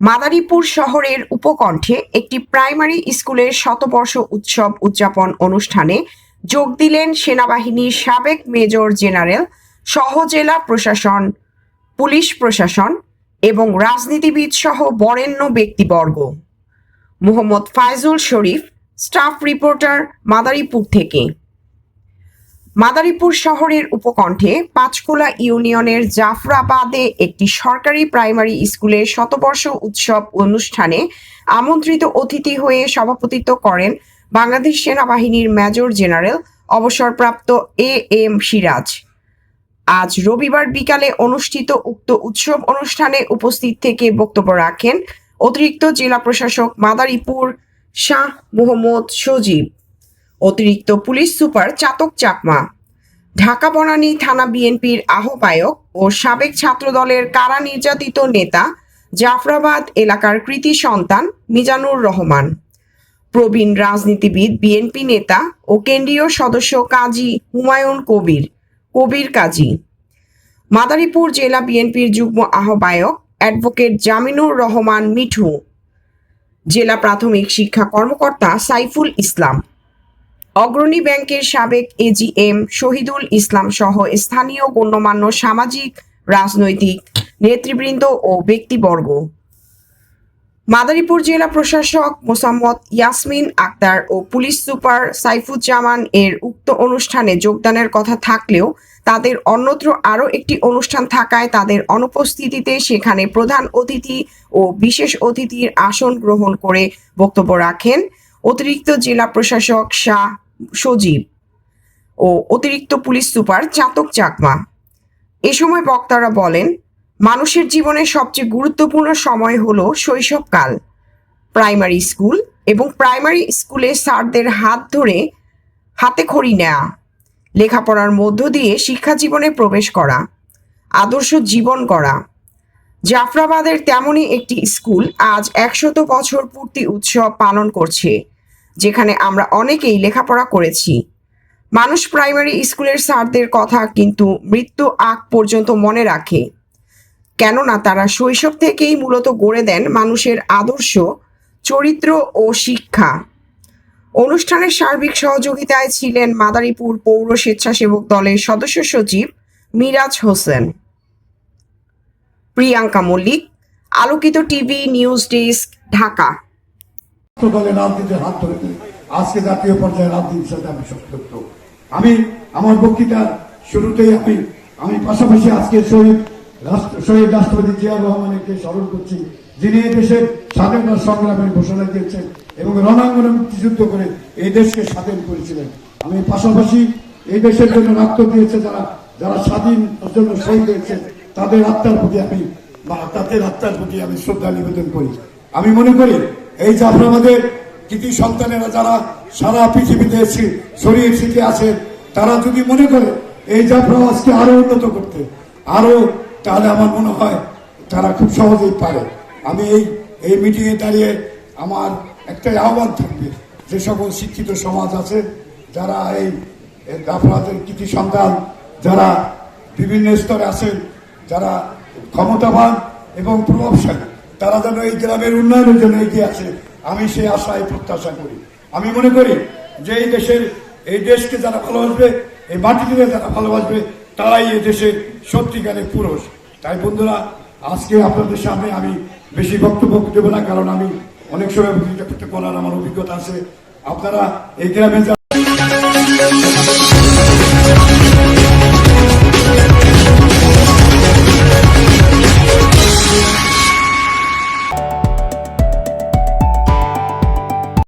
মাদারীপুর শহরের উপকণ্ঠে একটি প্রাইমারি স্কুলের শতবর্ষ উৎসব উদযাপন অনুষ্ঠানে যোগ দিলেন সেনাবাহিনীর সাবেক মেজর জেনারেল, সহজেলা প্রশাসন, পুলিশ প্রশাসন এবং রাজনীতিবিদ সহ বরেণ্য ব্যক্তিবর্গ। মোহাম্মদ ফাইজুল শরীফ, স্টাফ রিপোর্টার মাদারীপুর থেকে। মাদারীপুর শহরের উপকণ্ঠে পাঁচকোলা ইউনিয়নের জাফরাবাদে একটি সরকারি প্রাইমারি স্কুলের শতবর্ষ উৎসব অনুষ্ঠানে আমন্ত্রিত অতিথি হয়ে সভাপতিত্ব করেন বাংলাদেশ সেনাবাহিনীর মেজর জেনারেল অবসরপ্রাপ্ত এ এম সিরাজ। আজ রবিবার বিকালে অনুষ্ঠিত উক্ত উৎসব অনুষ্ঠানে উপস্থিত থেকে বক্তব্য রাখেন অতিরিক্ত জেলা প্রশাসক মাদারীপুর শাহ মোহাম্মদ সজীব। অতিরিক্ত পুলিশ সুপার চাতক চাকমা। ঢাকা বনানী থানা বিএনপির আহ্বায়ক ও সাবেক ছাত্রদলের কারা নির্যাতিত নেতা জাফরাবাদ এলাকার কৃতি সন্তান মিজানুর রহমান। প্রবীণ রাজনীতিবিদ বিএনপি নেতা ও কেন্দ্রীয় সদস্য কাজী হুমায়ুন কবির কবির কাজী। মাদারীপুর জেলা বিএনপির যুগ্ম আহ্বায়ক অ্যাডভোকেট জামিনুর রহমান মিঠু। জেলা প্রাথমিক শিক্ষা কর্মকর্তা সাইফুল ইসলাম। অগ্রণী ব্যাংকের সাবেক এজিএম শহীদুল ইসলাম সহ স্থানীয় গণ্যমান্য সামাজিক, রাজনৈতিক নেতৃবৃন্দ ও ব্যক্তিবর্গ। মাদারীপুর জেলা প্রশাসক মোসাম্মদ ইয়াসমিন আক্তার ও পুলিশ সুপার সাইফুজ্জামান এর উক্ত অনুষ্ঠানে যোগদানের কথা থাকলেও তাদের অন্যত্র আরও একটি অনুষ্ঠান থাকায় তাদের অনুপস্থিতিতে সেখানে প্রধান অতিথি ও বিশেষ অতিথির আসন গ্রহণ করে বক্তব্য রাখেন। অতিরিক্ত জেলা প্রশাসক শাহ সজীব ও অতিরিক্ত পুলিশ সুপার চাতক চাকমা। এ সময় বক্তারা বলেন, মানুষের জীবনে সবচেয়ে গুরুত্বপূর্ণ সময় হলো শৈশবকাল। প্রাইমারি স্কুল এবং প্রাইমারি স্কুলে স্যারদের হাত ধরে হাতে খড়ি নেওয়া লেখাপড়ার মধ্য দিয়ে শিক্ষা জীবনে প্রবেশ করা, আদর্শ জীবন করা জাফরাবাদের তেমনই একটি স্কুল আজ একশত বছর পূর্তি উৎসব পালন করছে। যেখানে আমরা অনেকেই লেখাপড়া করেছি। মানুষ প্রাইমারি স্কুলের স্যারদের কথা কিন্তু মৃত্যু আগ পর্যন্ত মনে রাখে। কেননা তারা শৈশব থেকেই মূলত গড়ে দেন মানুষের আদর্শ, চরিত্র ও শিক্ষা। অনুষ্ঠানের সার্বিক সহযোগিতায় ছিলেন মাদারীপুর পৌর স্বেচ্ছাসেবক দলের সদস্য সচিব মিরাজ হোসেন। প্রিয়াঙ্কা মল্লিক, আলোকিত টিভি, নিউজ ডেস্ক, ঢাকা। দলে রাজনীতির হাত ধরে। আজকে জাতীয় পর্যায়ে রাজনীতির সাথে আমি সম্পৃক্ত আমি, আমার বক্তৃতার শুরুতেই আমি আমি পাশাপাশি আজকে শহীদ শহীদ রাষ্ট্রপতি জিয়াউর রহমানকে স্মরণ করছি, যিনি এই দেশের স্বাধীনতা সংগ্রামের ঘোষণা দিয়েছেন এবং রণাঙ্গনে মুক্তিযুদ্ধ করে এই দেশকে স্বাধীন করেছিলেন। আমি পাশাপাশি এই দেশের জন্য রক্ত দিয়েছে যারা যারা স্বাধীন জন্য শহীদ হয়েছে, তাদের আত্মার প্রতি আমি বা তাদের আত্মার প্রতি আমি শ্রদ্ধা নিবেদন করি। আমি মনে করি এই যে জাফরাবাদের কৃতি সন্তানেরা যারা সারা পৃথিবীতে ছড়িয়ে ছিটিয়ে আছে তারা যদি মনে করে, এই জাফরাবাদকে আরও উন্নত করতে, আরও তাহলে আমার মনে হয় তারা খুব সহজেই পারে। আমি এই এই মিটিংয়ে দাঁড়িয়ে আমার একটাই আহ্বান থাকবে, যে সকল শিক্ষিত সমাজ আছে, যারা এই জাফরাবাদের কৃতি সন্তান, যারা বিভিন্ন স্তরে আছেন, যারা ক্ষমতাবান এবং প্রভাবশালী তারা যেন এই গ্রামের উন্নয়নের জন্য এগিয়ে আসে, আমি সেই আশায় প্রত্যাশা করি। আমি মনে করি যে এই দেশের, এই দেশকে যারা ভালোবাসবে, এই মাটিকে যারা ভালোবাসবে, তারাই এই দেশের সত্যিকারের পুরুষ। তাই বন্ধুরা, আজকে আপনাদের সামনে আমি বেশি বক্তব্য দেবো না, কারণ আমি অনেক সময় বক্তৃতা করতে করার আমার অভিজ্ঞতা আছে। আপনারা এই গ্রামে